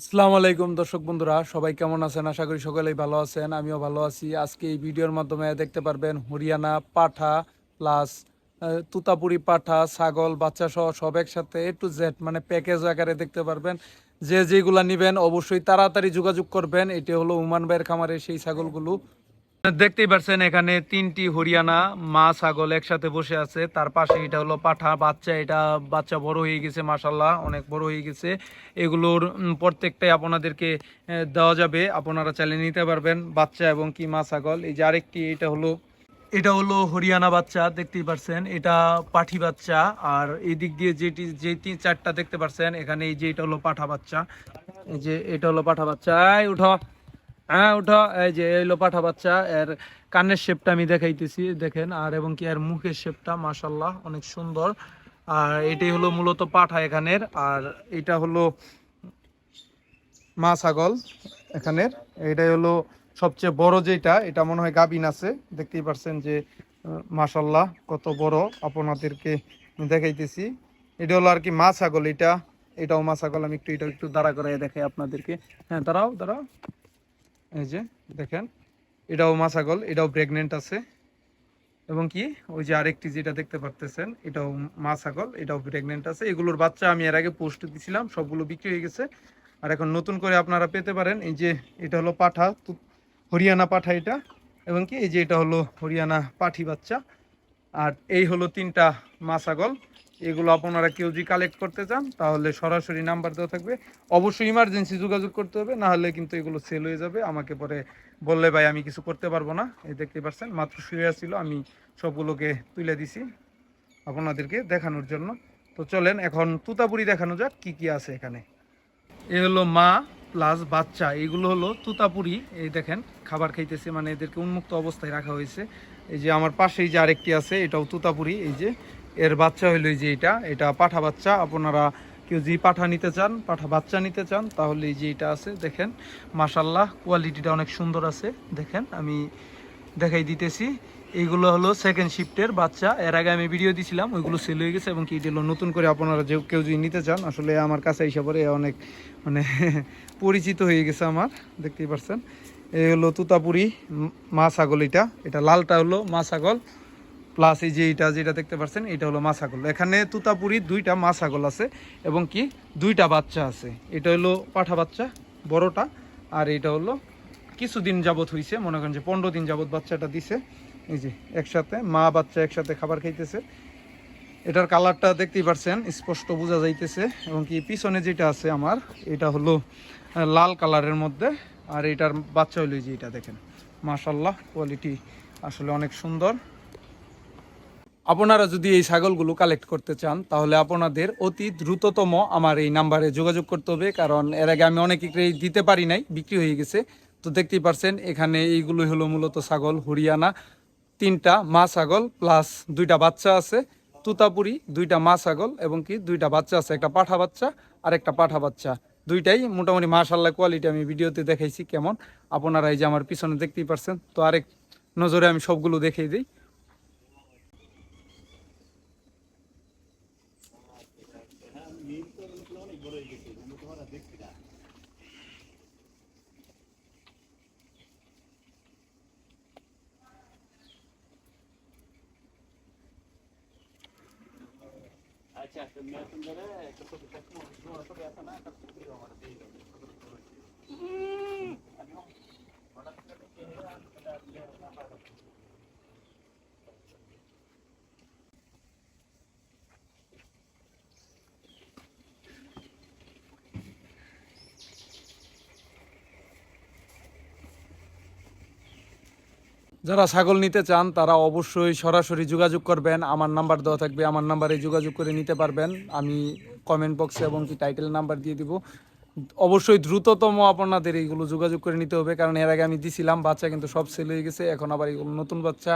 আসসালামু আলাইকুম দর্শক বন্ধুরা, সবাই কেমন আছেন? আশা করি সকলেই ভালো আছেন, আমিও ভালো আছি। আজকে এই ভিডিওর মাধ্যমে দেখতে পারবেন হরিয়ানা পাঠা প্লাস তুতাপুরি পাঠা, ছাগল বাচ্চা সহ সব একসাথে এ টু জেড মানে প্যাকেজ আকারে দেখতে পারবেন। যে যেগুলো নেবেন অবশ্যই তাড়াতাড়ি যোগাযোগ করবেন। এটি হলো উমান ভাইয়ের খামারে সেই ছাগলগুলো। দেখতেই পারছেন, এখানে তিনটি হরিয়ানা মা ছাগল একসাথে বসে আছে। তার পাশে এটা হলো পাঠা বাচ্চা, এটা বাচ্চা বড় হয়ে গেছে মাসাল্লাহ অনেক বড় হয়ে গেছে। এগুলোর প্রত্যেকটাই আপনাদেরকে দেওয়া যাবে। আপনারা চাইলে নিতে পারবেন বাচ্চা এবং কি মা ছাগল। এই যে আরেকটি, এটা হলো এটা হলো হরিয়ানা বাচ্চা, দেখতেই পারছেন, এটা পাঠি বাচ্চা। আর এই দিক দিয়ে যেটি, যে তিন, চারটা দেখতে পারছেন, এখানে এই যে এটা হলো পাঠা বাচ্চা। এই যে এটা হলো পাঠা বাচ্চা। উঠো। হ্যাঁ উঠো এই যে এই পাঠা বাচ্চা, এর কানের শেপটা আমি দেখাইতেছি, দেখেন, আর এবং কি এর মুখের শেপটা মাশাল্লাহ অনেক সুন্দর। আর এটাই হলো মূলত পাঠা এখানের, আর এটা হলো মা ছাগল এখানের। এটাই হলো সবচেয়ে বড় যেটা এটা মনে হয় গাবিন আছে, দেখতেই পারছেন যে মাশাল্লাহ কত বড় আপনাদেরকে দেখাইতেছি। এটা হলো আর কি মা ছাগল, এটা, এটাও মা ছাগল, আমি একটু এটা একটু দাঁড়া করাই দেখাই আপনাদেরকে। হ্যাঁ দাঁড়াও দাঁড়াও। এই যে, দেখেন, এটাও মা ছাগল এটাও প্রেগনেন্ট আছে। এবং কি, ওই যে আরেকটি যেটা দেখতে পারতেছেন, এটাও মা ছাগল এটাও প্রেগনেন্ট আছে। এগুলোর বাচ্চা আমি এর আগে পোস্ট দিছিলাম, সবগুলো বিক্রি হয়ে গেছে। আর এখন নতুন করে আপনারা পেতে পারেন, এই যে এটা হলো পাঠা হরিয়ানা পাঠা এটা। এবং কি, এই যে এটা হলো হরিয়ানা পাঠি বাচ্চা। আর এই হলো তিনটা মা ছাগল এগুলো আপনারা কেউ যদি কালেক্ট করতে চান, তাহলে সরাসরি নাম্বার দেওয়া থাকবে। অবশ্যই ইমার্জেন্সি যোগাযোগ করতে হবে, না হলে কিন্তু এগুলো সেল হয়ে যাবে। আমাকে পরে বললে, ভাই, আমি কিছু করতে পারব না। এই দেখতে পাচ্ছেন, মাত্র শুয়ে আসছিল, আমি সবগুলোকে তুলে দিছি আপনাদেরকে দেখানোর জন্য। তো চলেন, এখন তুতাপুরি দেখানো যাক, কি কি আছে এখানে। এ হলো মা প্লাস বাচ্চা, এগুলো হলো তুতাপুরি। এই দেখেন, খাবার খাইতেছে মানে এদেরকে উন্মুক্ত অবস্থায় রাখা হয়েছে। এই যে আমার পাশেই যে আরেকটি আছে, এটাও তুতাপুরি। এই যে এর বাচ্চা হইল এই যে এটা এটা পাঠা বাচ্চা। আপনারা কেউ যে পাঠা নিতে চান, পাঠা বাচ্চা নিতে চান, তাহলে এই যে এটা আছে, দেখেন। মাসাল্লাহ কোয়ালিটিটা অনেক সুন্দর আছে, দেখেন। আমি দেখাই দিতেছি। এইগুলো হলো সেকেন্ড শিফটের বাচ্চা। এর আগে আমি ভিডিও দিছিলাম, ওইগুলো সেল হয়ে গেছে এবং কি হলো নতুন করে আপনারা যে কেউ যদি নিতে চান, আসলে আমার কাছে হিসাবে এ অনেক মানে পরিচিত হয়ে গেছে আমার, দেখতেই পারছেন। এই হলো তুতাপুরি মা ছাগল এটা। এটা লালটা হলো মা ছাগল। প্লাস এই যে এটা যেটা দেখতে পাচ্ছেন এটা হলো মা ছাগল এখানে তুতাপুরি দুইটা মা ছাগল আছে এবং কি দুইটা বাচ্চা আছে। এটা হলো পাঠা বাচ্চা, বড়টা, আর এটা হলো কিছুদিন যাবত হইছে, মনে করেন যে পনেরো দিন যাবত বাচ্চাটা দিছে। এই যে একসাথে, মা বাচ্চা একসাথে খাবার খাইতেছে। এটার কালারটা দেখতেই পারছেন, স্পষ্ট বোঝা যাইতেছে। এবং কি পিছনে যেটা আছে আমার, এটা হলো লাল কালারের মধ্যে, আর এটার বাচ্চা এই যে এটা দেখেন। মাশাল্লাহ কোয়ালিটি আসলে অনেক সুন্দর। আপনারা যদি এই ছাগলগুলো কালেক্ট করতে চান, তাহলে আপনাদের অতি দ্রুততম আমার এই নাম্বারে যোগাযোগ করতে হবে, কারণ এর আগে আমি অনেক দিতে পারি নাই, বিক্রি হয়ে গেছে। তো দেখতেই পারছেন, এখানে এইগুলোই হলো মূলত ছাগল, হরিয়ানা, তিনটা মা ছাগল প্লাস দুইটা বাচ্চা আছে, তুতাপুরি, দুইটা মা ছাগল এবং কি দুইটা বাচ্চা আছে, একটা পাঠা বাচ্চা আর একটা পাঠা বাচ্চা। দুইটাই মোটামুটি মাশাল্লাহ কোয়ালিটি আমি ভিডিওতে দেখাইছি কেমন। আপনারা এই যে আমার পিছনে দেখতেই পারছেন, তো আরেক নজরে আমি সবগুলো দেখিয়ে দিই। আচ্ছা যারা ছাগল নিতে চান, তারা অবশ্যই সরাসরি যোগাযোগ করবেন। আমার নাম্বার দেওয়া থাকবে, আমার নাম্বারে যোগাযোগ করে নিতে পারবেন। আমি কমেন্ট বক্সে এবং কি টাইটেল নাম্বার দিয়ে দিব। অবশ্যই দ্রুততম আপনাদের এইগুলো যোগাযোগ করে নিতে হবে, কারণ এর আগে আমি দিছিলাম, বাচ্চা কিন্তু সব সেল হয়ে গেছে, এখন আবার এগুলো নতুন বাচ্চা